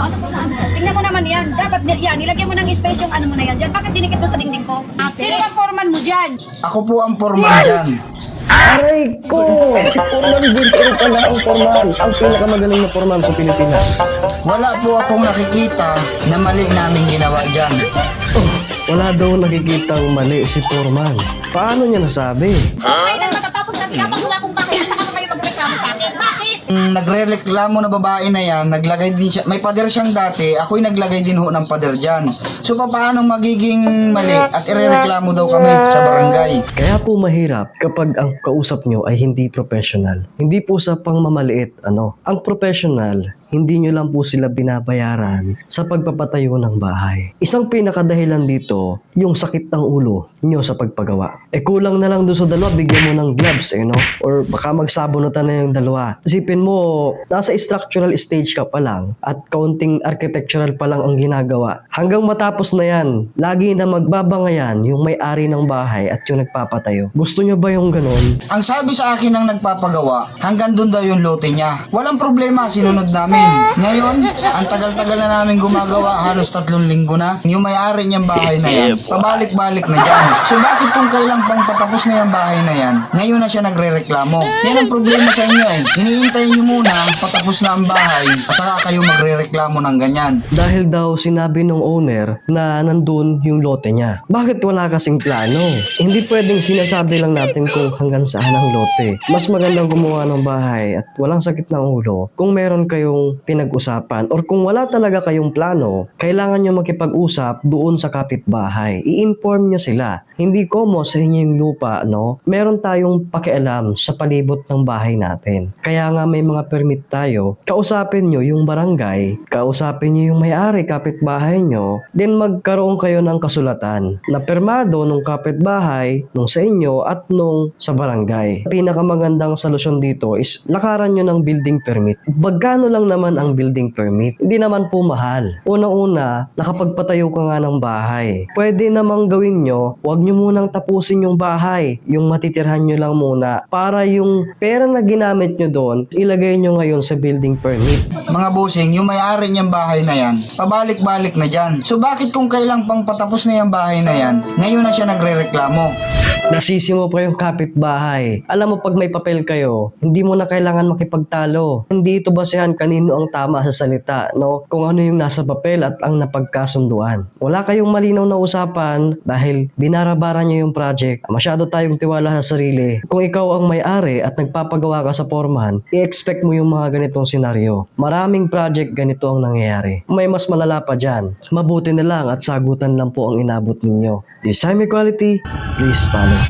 Paano po na ano? Tingnan mo naman yan. Dapat ni- yan, nilagyan mo ng space yung ano mo na yan dyan. Bakit dinikit mo sa dingding ko? Sino ang foreman mo dyan? Ako po ang formal dyan. Aray ko! Si Forman Gintero pala ang formal. Ang pinakamagaling na formal sa Pilipinas. Wala po akong nakikita na mali namin ginawa dyan. Oh, wala daw nakikitang mali si Forman. Paano niya nasabi? Okay na matatapos na pinapagawa kong bahay Bakit? Mm, Nagre-reklamo na babae na yan, naglagay din siya, may pader siyang dati, ako'y naglagay din ho ng pader dyan. So paano magiging mali at irereklamo daw kami sa barangay? Kaya po mahirap kapag ang kausap nyo ay hindi professional. Hindi po sa pangmamaliit, ano. Ang professional, hindi nyo lang po sila binabayaran sa pagpapatayo ng bahay. Isang pinakadahilan dito, yung sakit ng ulo nyo sa pagpagawa. E kulang na lang doon sa dalawa, bigyan mo ng gloves, eh, no? Or baka magsabunutan na yung dalawa. Isipin mo, nasa structural stage ka pa lang at kaunting architectural pa lang ang ginagawa. Hanggang matapos na yan, lagi na magbabangayan yung may-ari ng bahay at yung nagpapatayo. Gusto nyo ba yung ganun? Ang sabi sa akin ng nagpapagawa, hanggang doon daw yung lote niya. Walang problema, sinunod namin. Ngayon, ang tagal-tagal na namin gumagawa, halos tatlong linggo na. Yung may-ari niyang bahay na yan, pabalik-balik na dyan. So bakit kung kailang pang patapos na yung bahay na yan, ngayon na siya nagre-reklamo? Yan ang problema sa inyo eh. Iniintay niyo muna, patapos na ang bahay, at saka kayo magre-reklamo ng ganyan. Dahil daw sinabi ng owner na nandun yung lote niya. Bakit wala kasing plano? Hindi pwedeng sinasabi lang natin kung hanggang saan ang lote. Mas magandang gumawa ng bahay at walang sakit ng ulo kung meron kayong pinag-usapan or kung wala talaga kayong plano, kailangan nyo makipag-usap doon sa kapitbahay. I-inform nyo sila. Hindi komo sa inyo yung lupa, no? Meron tayong pakialam sa palibot ng bahay natin. Kaya nga may mga permit tayo. Kausapin nyo yung barangay, kausapin nyo yung may-ari, kapitbahay nyo, then magkaroon kayo ng kasulatan na permado nung kapitbahay, nung sa inyo at nung sa barangay. Pinakamagandang solusyon dito is lakaran nyo ng building permit. Bagkano lang naman ang building permit? Hindi naman po mahal. Una-una, nakapagpatayo ka nga ng bahay. Pwede namang gawin nyo, huwag nyo munang tapusin yung bahay. Yung matitirhan nyo lang muna. Para yung pera na ginamit nyo doon, ilagay nyo ngayon sa building permit. Mga busing, yung may-ari niyang bahay na yan, pabalik-balik na dyan. So bakit kung kailang pang patapos na yung bahay na yan, ngayon na siya nagre-reklamo? Nasisi mo pa yung kapitbahay. Alam mo pag may papel kayo, hindi mo na kailangan makipagtalo. Hindi ito basehan kanino ang tama sa salita, no? Kung ano yung nasa papel at ang napagkasunduan. Wala kayong malinaw na usapan dahil binarabara niyo yung project. Masyado tayong tiwala sa sarili. Kung ikaw ang may-ari at nagpapagawa ka sa foreman, i-expect mo yung mga ganitong senaryo. Maraming project ganito ang nangyayari. May mas malala pa dyan. Mabuti na lang at sagutan lang po ang inabot ninyo. This time equality, please follow.